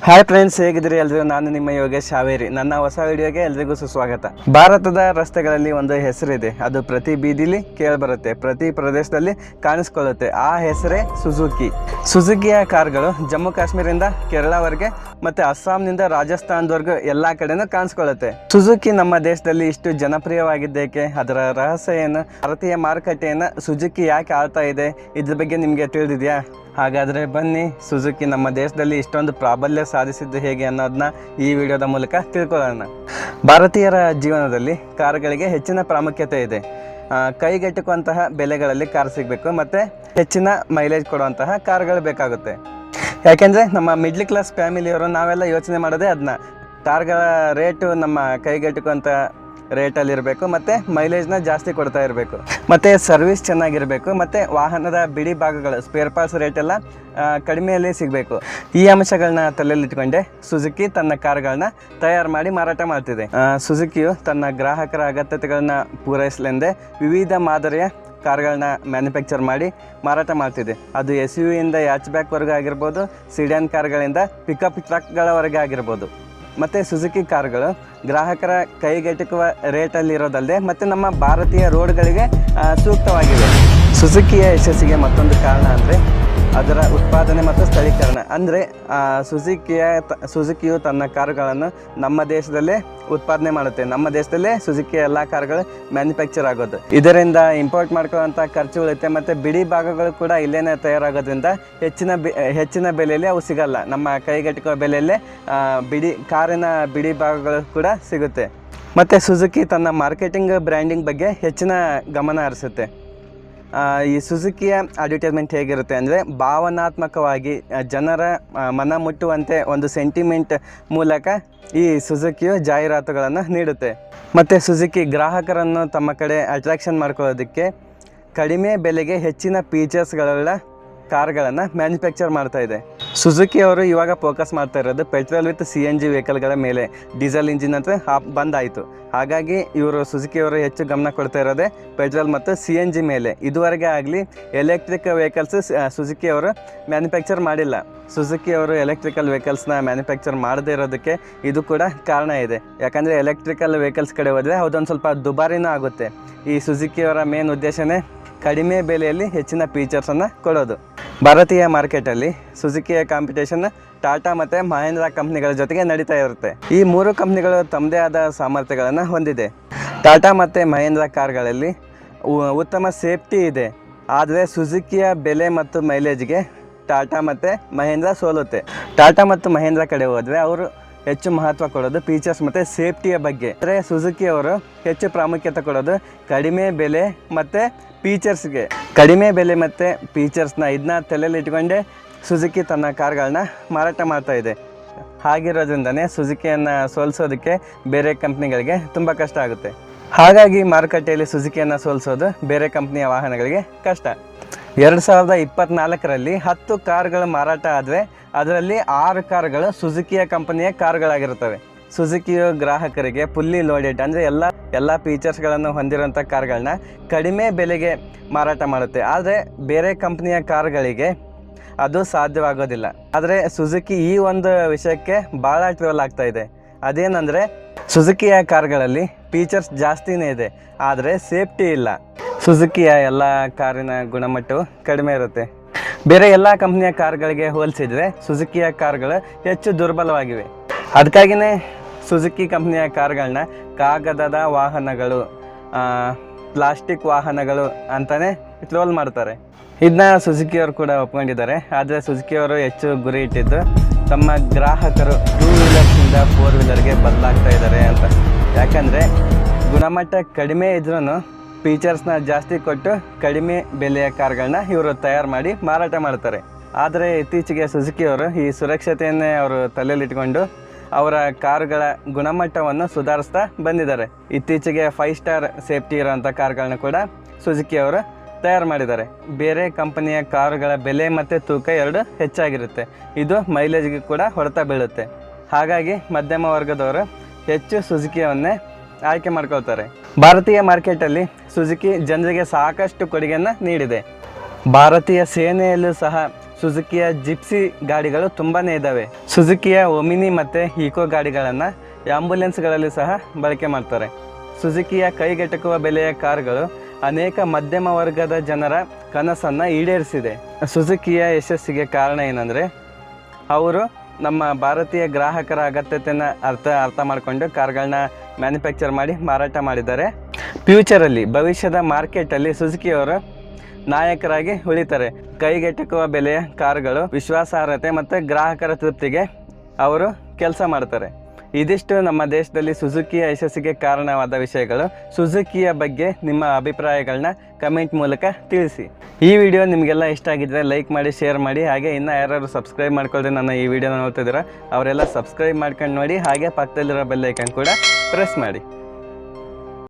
Hi friends ಹೇಗಿದ್ರಿ ಎಲ್ರಿಗೂ ನಾನು ನಿಮ್ಮ ಯೋಗೇಶ್ ಹಾವೇರಿ. ನನ್ನ ಹೊಸ ವಿಡಿಯೋಗೆ ಎಲ್ರಿಗೂ ಸುಸ್ವಾಗತ. ಭಾರತದ ರಸ್ತೆಗಳಲ್ಲಿ ಒಂದು ಹೆಸರಿದೆ. ಅದು ಪ್ರತಿ ಬೀದಿಲಿ ಕೇಳಿಬರುತ್ತೆ, ಪ್ರತಿ ಪ್ರದೇಶದಲ್ಲಿ ಕಾಣಿಸ್ಕೊಳ್ಳುತ್ತೆ. ಆ ಹೆಸರೇ ಸುಜುಕಿ ಸುಜುಕಿಯ ಕಾರ್ಗಳು ಜಮ್ಮು ಕಾಶ್ಮೀರದಿಂದ ಕೇರಳವರೆಗೆ ಮತ್ತೆ ಅಸ್ಸಾಂನಿಂದ ರಾಜಸ್ಥಾನದವರೆಗೂ ಎಲ್ಲಾ ಕಡೆನೂ ಕಾಣಿಸ್ಕೊಳ್ಳುತ್ತೆ. ಸುಜುಕಿ ನಮ್ಮ ದೇಶದಲ್ಲಿ ಇಷ್ಟು ಜನಪ್ರಿಯವಾಗಿದ್ದೇಕೆ? ಅದರ ರಹಸ್ಯ ಏನು? ಭಾರತೀಯ ಮಾರುಕಟ್ಟೆಯನ್ನು ಸುಜುಕಿ ಯಾಕೆ ಆಳ್ತಾ ಇದೆ? ಇದ್ರ ಬಗ್ಗೆ ನಿಮಗೆ ತಿಳಿದಿದೆಯಾ? ಹಾಗಾದರೆ ಬನ್ನಿ, ಸುಜುಕಿ ನಮ್ಮ ದೇಶದಲ್ಲಿ ಇಷ್ಟೊಂದು ಪ್ರಾಬಲ್ಯ ಸಾಧಿಸಿದ್ದು ಹೇಗೆ ಅನ್ನೋದನ್ನ ಈ ವಿಡಿಯೋದ ಮೂಲಕ ತಿಳ್ಕೊಳ್ಳೋಣ. ಭಾರತೀಯರ ಜೀವನದಲ್ಲಿ ಕಾರ್ಗಳಿಗೆ ಹೆಚ್ಚಿನ ಪ್ರಾಮುಖ್ಯತೆ ಇದೆ. ಕೈಗೆಟುಕುವಂತಹ ಬೆಲೆಗಳಲ್ಲಿ ಕಾರ್ ಸಿಗಬೇಕು ಮತ್ತು ಹೆಚ್ಚಿನ ಮೈಲೇಜ್ ಕೊಡುವಂತಹ ಕಾರ್ಗಳು ಬೇಕಾಗುತ್ತೆ. ಯಾಕೆಂದರೆ ನಮ್ಮ ಮಿಡ್ಲ್ ಕ್ಲಾಸ್ ಫ್ಯಾಮಿಲಿಯವರು ನಾವೆಲ್ಲ ಯೋಚನೆ ಮಾಡೋದೇ ಅದನ್ನ ಕಾರ್ಗಳ ರೇಟು ನಮ್ಮ ಕೈಗೆಟುಕುವಂಥ ರೇಟಲ್ಲಿ ಇರಬೇಕು, ಮತ್ತು ಮೈಲೇಜ್ನ ಜಾಸ್ತಿ ಕೊಡ್ತಾ ಇರಬೇಕು. ಮತ್ತು ಸರ್ವಿಸ್ ಚೆನ್ನಾಗಿರಬೇಕು, ಮತ್ತು ವಾಹನದ ಬಿಡಿ ಭಾಗಗಳು ಸ್ಪೇರ್ ಪಾರ್ಟ್ಸ್ ರೇಟೆಲ್ಲ ಕಡಿಮೆಯಲ್ಲಿ ಸಿಗಬೇಕು. ಈ ಅಂಶಗಳನ್ನ ತಲೆಯಲ್ಲಿಟ್ಕೊಂಡೆ ಸುಜುಕಿ ತನ್ನ ಕಾರ್ಗಳನ್ನ ತಯಾರು ಮಾಡಿ ಮಾರಾಟ ಮಾಡ್ತಿದೆ. ಸುಜುಕಿಯು ತನ್ನ ಗ್ರಾಹಕರ ಅಗತ್ಯತೆಗಳನ್ನ ಪೂರೈಸಲೆಂದೇ ವಿವಿಧ ಮಾದರಿಯ ಕಾರ್ಗಳನ್ನ ಮ್ಯಾನುಫ್ಯಾಕ್ಚರ್ ಮಾಡಿ ಮಾರಾಟ ಮಾಡ್ತಿದೆ. ಅದು ಎಸ್ ಯು ಇಂದ ಯಾಚ್ ಬ್ಯಾಕ್ವರೆಗೂ ಆಗಿರ್ಬೋದು ಸಿಡಿಯನ್ ಕಾರ್ಗಳಿಂದ ಪಿಕಪ್ ಟ್ರಕ್ಗಳವರೆಗೆ ಆಗಿರ್ಬೋದು. ಮತ್ತು ಸುಜುಕಿ ಕಾರ್ಗಳು ಗ್ರಾಹಕರ ಕೈಗೆಟುಕುವ ರೇಟಲ್ಲಿರೋದಲ್ಲದೆ ಮತ್ತು ನಮ್ಮ ಭಾರತೀಯ ರೋಡ್ಗಳಿಗೆ ಸೂಕ್ತವಾಗಿವೆ. ಸುಜುಕಿಯ ಯಶಸ್ಸಿಗೆ ಮತ್ತೊಂದು ಕಾರಣ ಅಂದರೆ ಅದರ ಉತ್ಪಾದನೆ ಮತ್ತು ಸ್ಥಳೀಕರಣ. ಅಂದರೆ ಸುಜುಕಿಯ ತ ಸುಜುಕಿಯು ತನ್ನ ಕಾರುಗಳನ್ನು ನಮ್ಮ ದೇಶದಲ್ಲೇ ಉತ್ಪಾದನೆ ಮಾಡುತ್ತೆ. ನಮ್ಮ ದೇಶದಲ್ಲೇ ಸುಜುಕಿಯ ಎಲ್ಲ ಕಾರುಗಳು ಮ್ಯಾನುಫ್ಯಾಕ್ಚರ್ ಆಗೋದು. ಇದರಿಂದ ಇಂಪೋರ್ಟ್ ಮಾಡ್ಕೊಳ್ಳೋಂಥ ಖರ್ಚು ಉಳಿಯುತ್ತೆ ಮತ್ತು ಬಿಡಿ ಭಾಗಗಳು ಕೂಡ ಇಲ್ಲೇನೇ ತಯಾರಾಗೋದ್ರಿಂದ ಹೆಚ್ಚಿನ ಬೆ, ಹೆಚ್ಚಿನ ಬೆಲೆಯಲ್ಲಿ ಅವು ಸಿಗಲ್ಲ. ನಮ್ಮ ಕೈಗೆಟುಕುವ ಬೆಲೆಯಲ್ಲೇ ಬಿಡಿ, ಕಾರಿನ ಬಿಡಿ ಭಾಗಗಳು ಕೂಡ ಸಿಗುತ್ತೆ. ಮತ್ತು ಸುಜುಕಿ ತನ್ನ ಮಾರ್ಕೆಟಿಂಗ್ ಬ್ರ್ಯಾಂಡಿಂಗ್ ಬಗ್ಗೆ ಹೆಚ್ಚಿನ ಗಮನ ಹರಿಸುತ್ತೆ. ಈ ಸುಜುಕಿಯ ಅಡ್ವರ್ಟೈಸ್ಮೆಂಟ್ ಹೇಗಿರುತ್ತೆ ಅಂದರೆ ಭಾವನಾತ್ಮಕವಾಗಿ ಜನರ ಮನ ಮುಟ್ಟುವಂತೆ ಒಂದು ಸೆಂಟಿಮೆಂಟ್ ಮೂಲಕ ಈ ಸುಜುಕಿಯು ಜಾಹೀರಾತುಗಳನ್ನು ನೀಡುತ್ತೆ. ಮತ್ತು ಸುಜುಕಿ ಗ್ರಾಹಕರನ್ನು ತಮ್ಮ ಕಡೆ ಅಟ್ರಾಕ್ಷನ್ ಮಾಡ್ಕೊಳ್ಳೋದಕ್ಕೆ ಕಡಿಮೆ ಬೆಲೆಗೆ ಹೆಚ್ಚಿನ ಫೀಚರ್ಸ್ಗಳೆಲ್ಲ ಕಾರ್ಗಳನ್ನು ಮ್ಯಾನುಫ್ಯಾಕ್ಚರ್ ಮಾಡ್ತಾಯಿದೆ ಸುಜುಕಿ ಅವರು ಇವಾಗ ಫೋಕಸ್ ಮಾಡ್ತಾ ಇರೋದು petrol with C N G ವೆಹಿಕಲ್ಗಳ ಮೇಲೆ. ಡೀಸೆಲ್ ಇಂಜಿನ್ ಅಂತ ಬಂದಾಯಿತು. ಹಾಗಾಗಿ ಇವರು ಸುಜುಕಿ ಅವರು ಹೆಚ್ಚು ಗಮನ ಕೊಡ್ತಾ ಇರೋದೇ ಪೆಟ್ರೋಲ್ ಮತ್ತು ಸಿ ಎನ್ ಜಿ ಮೇಲೆ. ಇದುವರೆಗೆ ಆಗಲಿ ಎಲೆಕ್ಟ್ರಿಕ್ ವೆಹಿಕಲ್ಸ್ ಸುಜುಕಿ ಅವರು ಮ್ಯಾನುಫ್ಯಾಕ್ಚರ್ ಮಾಡಿಲ್ಲ. ಸುಜುಕಿ ಅವರು ಎಲೆಕ್ಟ್ರಿಕಲ್ ವೆಹಿಕಲ್ಸ್ನ ಮ್ಯಾನುಫ್ಯಾಕ್ಚರ್ ಮಾಡದೇ ಇರೋದಕ್ಕೆ ಇದು ಕೂಡ ಕಾರಣ ಇದೆ. ಯಾಕಂದರೆ ಎಲೆಕ್ಟ್ರಿಕಲ್ ವೆಹಿಕಲ್ಸ್ ಕಡೆ ಹೋದರೆ ಅದೊಂದು ಸ್ವಲ್ಪ ದುಬಾರಿನೂ ಆಗುತ್ತೆ. ಈ ಸುಜುಕಿಯವರ ಮೇನ್ ಉದ್ದೇಶವೇ ಕಡಿಮೆ ಬೆಲೆಯಲ್ಲಿ ಹೆಚ್ಚಿನ ಫೀಚರ್ಸನ್ನು ಕೊಡೋದು. ಭಾರತೀಯ ಮಾರ್ಕೆಟಲ್ಲಿ ಸುಜುಕಿಯ ಕಾಂಪಿಟೇಷನ್ ಟಾಟಾ ಮತ್ತು ಮಹೇಂದ್ರ ಕಂಪ್ನಿಗಳ ಜೊತೆಗೆ ನಡೀತಾ ಇರುತ್ತೆ. ಈ ಮೂರು ಕಂಪ್ನಿಗಳು ತಮ್ಮದೇ ಆದ ಸಾಮರ್ಥ್ಯಗಳನ್ನು ಹೊಂದಿದೆ. ಟಾಟಾ ಮತ್ತು ಮಹೇಂದ್ರ ಕಾರ್ಗಳಲ್ಲಿ ಉತ್ತಮ ಸೇಫ್ಟಿ ಇದೆ. ಆದರೆ ಸುಜುಕಿಯ ಬೆಲೆ ಮತ್ತು ಮೈಲೇಜ್ಗೆ ಟಾಟಾ ಮತ್ತು ಮಹೇಂದ್ರ ಸೋಲುತ್ತೆ. ಟಾಟಾ ಮತ್ತು ಮಹೇಂದ್ರ ಕಡೆ ಹೋದರೆ ಅವರು ಹೆಚ್ಚು ಮಹತ್ವ ಕೊಡೋದು ಫೀಚರ್ಸ್ ಮತ್ತು ಸೇಫ್ಟಿಯ ಬಗ್ಗೆ. ಅಂದರೆ ಸುಜುಕಿ ಅವರು ಹೆಚ್ಚು ಪ್ರಾಮುಖ್ಯತೆ ಕೊಡೋದು ಕಡಿಮೆ ಬೆಲೆ ಮತ್ತು ಫೀಚರ್ಸ್ಗೆ ಕಡಿಮೆ ಬೆಲೆ ಮತ್ತು ಫೀಚರ್ಸ್ನ ಇದನ್ನ ತಲೆಯಲ್ಲಿ ಇಟ್ಕೊಂಡೆ ಸುಜುಕಿ ತನ್ನ ಕಾರ್ಗಳನ್ನ ಮಾರಾಟ ಮಾಡ್ತಾ ಇದೆ. ಹಾಗಿರೋದ್ರಿಂದನೇ ಸುಜುಕಿಯನ್ನು ಸೋಲಿಸೋದಕ್ಕೆ ಬೇರೆ ಕಂಪ್ನಿಗಳಿಗೆ ತುಂಬ ಕಷ್ಟ ಆಗುತ್ತೆ. ಹಾಗಾಗಿ ಮಾರುಕಟ್ಟೆಯಲ್ಲಿ ಸುಜುಕಿಯನ್ನು ಸೋಲಿಸೋದು ಬೇರೆ ಕಂಪ್ನಿಯ ವಾಹನಗಳಿಗೆ ಕಷ್ಟ. ಎರಡು ಸಾವಿರದ ಇಪ್ಪತ್ನಾಲ್ಕರಲ್ಲಿ ಹತ್ತು ಕಾರ್ಗಳು ಮಾರಾಟ ಆದರೆ ಅದರಲ್ಲಿ ಆರು ಕಾರ್ಗಳು ಸುಜುಕಿಯ ಕಂಪನಿಯ ಕಾರ್ಗಳಾಗಿರುತ್ತವೆ. ಸುಜುಕಿಯ ಗ್ರಾಹಕರಿಗೆ ಫುಲ್ಲಿ ಲೋಡೆಡ್ ಅಂದರೆ ಎಲ್ಲ ಎಲ್ಲ ಫೀಚರ್ಸ್ಗಳನ್ನು ಹೊಂದಿರುವಂಥ ಕಾರ್ಗಳನ್ನ ಕಡಿಮೆ ಬೆಲೆಗೆ ಮಾರಾಟ ಮಾಡುತ್ತೆ. ಆದರೆ ಬೇರೆ ಕಂಪ್ನಿಯ ಕಾರ್ಗಳಿಗೆ ಅದು ಸಾಧ್ಯವಾಗೋದಿಲ್ಲ. ಆದರೆ ಸುಜುಕಿ ಈ ಒಂದು ವಿಷಯಕ್ಕೆ ಭಾಳ ಟ್ರೋಲ್ ಆಗ್ತಾ ಇದೆ. ಅದೇನೆಂದರೆ ಸುಜುಕಿಯ ಕಾರ್ಗಳಲ್ಲಿ ಫೀಚರ್ಸ್ ಜಾಸ್ತಿನೇ ಇದೆ. ಆದರೆ ಸೇಫ್ಟಿ ಇಲ್ಲ. ಸುಜುಕಿಯ ಎಲ್ಲ ಕಾರಿನ ಗುಣಮಟ್ಟವು ಕಡಿಮೆ ಇರುತ್ತೆ. ಬೇರೆ ಎಲ್ಲ ಕಂಪ್ನಿಯ ಕಾರ್ಗಳಿಗೆ ಹೋಲಿಸಿದ್ರೆ ಸುಜುಕಿಯ ಕಾರ್ಗಳು ಹೆಚ್ಚು ದುರ್ಬಲವಾಗಿವೆ. ಅದಕ್ಕಾಗಿಯೇ ಸುಜುಕಿ ಕಂಪ್ನಿಯ ಕಾರ್ಗಳನ್ನ ಕಾಗದದ ವಾಹನಗಳು ಪ್ಲಾಸ್ಟಿಕ್ ವಾಹನಗಳು ಅಂತಲೇ ಟ್ರೋಲ್ ಮಾಡ್ತಾರೆ. ಇದನ್ನ ಸುಜುಕಿಯವರು ಕೂಡ ಒಪ್ಕೊಂಡಿದ್ದಾರೆ. ಆದರೆ ಸುಜುಕಿಯವರು ಹೆಚ್ಚು ಗುರಿ ಇಟ್ಟಿದ್ದು ತಮ್ಮ ಗ್ರಾಹಕರು ಟೂ ವೀಲರ್ಸಿಂದ ಫೋರ್ ವೀಲರ್ಗೆ ಬದಲಾಗ್ತಾ ಇದ್ದಾರೆ ಅಂತ. ಯಾಕಂದರೆ ಗುಣಮಟ್ಟ ಕಡಿಮೆ ಇದ್ರೂ ಫೀಚರ್ಸ್ನ ಜಾಸ್ತಿ ಕೊಟ್ಟು ಕಡಿಮೆ ಬೆಲೆಯ ಕಾರ್ಗಳನ್ನ ಇವರು ತಯಾರು ಮಾಡಿ ಮಾರಾಟ ಮಾಡ್ತಾರೆ. ಆದರೆ ಇತ್ತೀಚೆಗೆ ಸುಜುಕಿಯವರು ಈ ಸುರಕ್ಷತೆಯನ್ನೇ ಅವರು ತಲೆಯಲ್ಲಿಟ್ಕೊಂಡು ಅವರ ಕಾರುಗಳ ಗುಣಮಟ್ಟವನ್ನು ಸುಧಾರಿಸ್ತಾ ಬಂದಿದ್ದಾರೆ. ಇತ್ತೀಚೆಗೆ ಫೈವ್ ಸ್ಟಾರ್ ಸೇಫ್ಟಿ ಇರೋಂಥ ಕಾರ್ಗಳನ್ನ ಕೂಡ ಸುಜುಕಿಯವರು ತಯಾರು ಮಾಡಿದ್ದಾರೆ. ಬೇರೆ ಕಂಪನಿಯ ಕಾರುಗಳ ಬೆಲೆ ಮತ್ತು ತೂಕ ಎರಡು ಹೆಚ್ಚಾಗಿರುತ್ತೆ. ಇದು ಮೈಲೇಜ್ಗೆ ಕೂಡ ಹೊಡೆತ ಬೀಳುತ್ತೆ. ಹಾಗಾಗಿ ಮಧ್ಯಮ ವರ್ಗದವರು ಹೆಚ್ಚು ಸುಜುಕಿಯವನ್ನೇ ಆಯ್ಕೆ ಮಾಡ್ಕೊಳ್ತಾರೆ ಭಾರತೀಯ ಮಾರ್ಕೆಟಲ್ಲಿ ಸುಜುಕಿ ಜನರಿಗೆ ಸಾಕಷ್ಟು ಕೊಡುಗೆಯನ್ನು ನೀಡಿದೆ. ಭಾರತೀಯ ಸೇನೆಯಲ್ಲೂ ಸಹ ಸುಜುಕಿಯ ಜಿಪ್ಸಿ ಗಾಡಿಗಳು ತುಂಬಾನೇ ಇದ್ದಾವೆ ಸುಜುಕಿಯ ಒಮಿನಿ ಮತ್ತು ಈಕೋ ಗಾಡಿಗಳನ್ನು ಆಂಬುಲೆನ್ಸ್ಗಳಲ್ಲಿ ಸಹ ಬಳಕೆ ಮಾಡ್ತಾರೆ. ಸುಜುಕಿಯ ಕೈಗೆಟಕುವ ಬೆಲೆಯ ಕಾರುಗಳು ಅನೇಕ ಮಧ್ಯಮ ವರ್ಗದ ಜನರ ಕನಸನ್ನು ಈಡೇರಿಸಿದೆ. ಸುಜುಕಿಯ ಯಶಸ್ಸಿಗೆ ಕಾರಣ ಏನಂದರೆ, ಅವರು ನಮ್ಮ ಭಾರತೀಯ ಗ್ರಾಹಕರ ಅಗತ್ಯತೆಯನ್ನು ಅರ್ಥ ಅರ್ಥ ಮಾಡಿಕೊಂಡು ಕಾರ್ಗಳನ್ನ ಮ್ಯಾನುಫ್ಯಾಕ್ಚರ್ ಮಾಡಿ ಮಾರಾಟ ಮಾಡಿದ್ದಾರೆ. ಫ್ಯೂಚರಲ್ಲಿ ಭವಿಷ್ಯದ ಮಾರ್ಕೆಟಲ್ಲಿ ಸುಜುಕಿಯವರು ನಾಯಕರಾಗಿ ಉಳಿತಾರೆ. ಕೈಗೆಟಕುವ ಬೆಲೆಯ ಕಾರುಗಳು, ವಿಶ್ವಾಸಾರ್ಹತೆ ಮತ್ತು ಗ್ರಾಹಕರ ತೃಪ್ತಿಗೆ ಅವರು ಕೆಲಸ ಮಾಡ್ತಾರೆ. ಇದಿಷ್ಟು ನಮ್ಮ ದೇಶದಲ್ಲಿ ಸುಜುಕಿಯ ಯಶಸ್ಸಿಗೆ ಕಾರಣವಾದ ವಿಷಯಗಳು. ಸುಜುಕಿಯ ಬಗ್ಗೆ ನಿಮ್ಮ ಅಭಿಪ್ರಾಯಗಳನ್ನ ಕಮೆಂಟ್ ಮೂಲಕ ತಿಳಿಸಿ. ಈ ವಿಡಿಯೋ ನಿಮಗೆಲ್ಲ ಇಷ್ಟ ಆಗಿದ್ರೆ ಲೈಕ್ ಮಾಡಿ, ಶೇರ್ ಮಾಡಿ, ಹಾಗೆ ಇನ್ನೂ ಯಾರು ಸಬ್ಸ್ಕ್ರೈಬ್ ಮಾಡ್ಕೊಳ್ದೆ ನನ್ನ ಈ ವಿಡಿಯೋನ ನೋಡ್ತಿದ್ದೀರಾ, ಅವರೆಲ್ಲ ಸಬ್ಸ್ಕ್ರೈಬ್ ಮಾಡ್ಕೊಂಡು ನೋಡಿ, ಹಾಗೆ ಪಕ್ಕದಲ್ಲಿರೋ ಬೆಲ್ಲೈಕನ್ ಕೂಡ ಪ್ರೆಸ್ ಮಾಡಿ.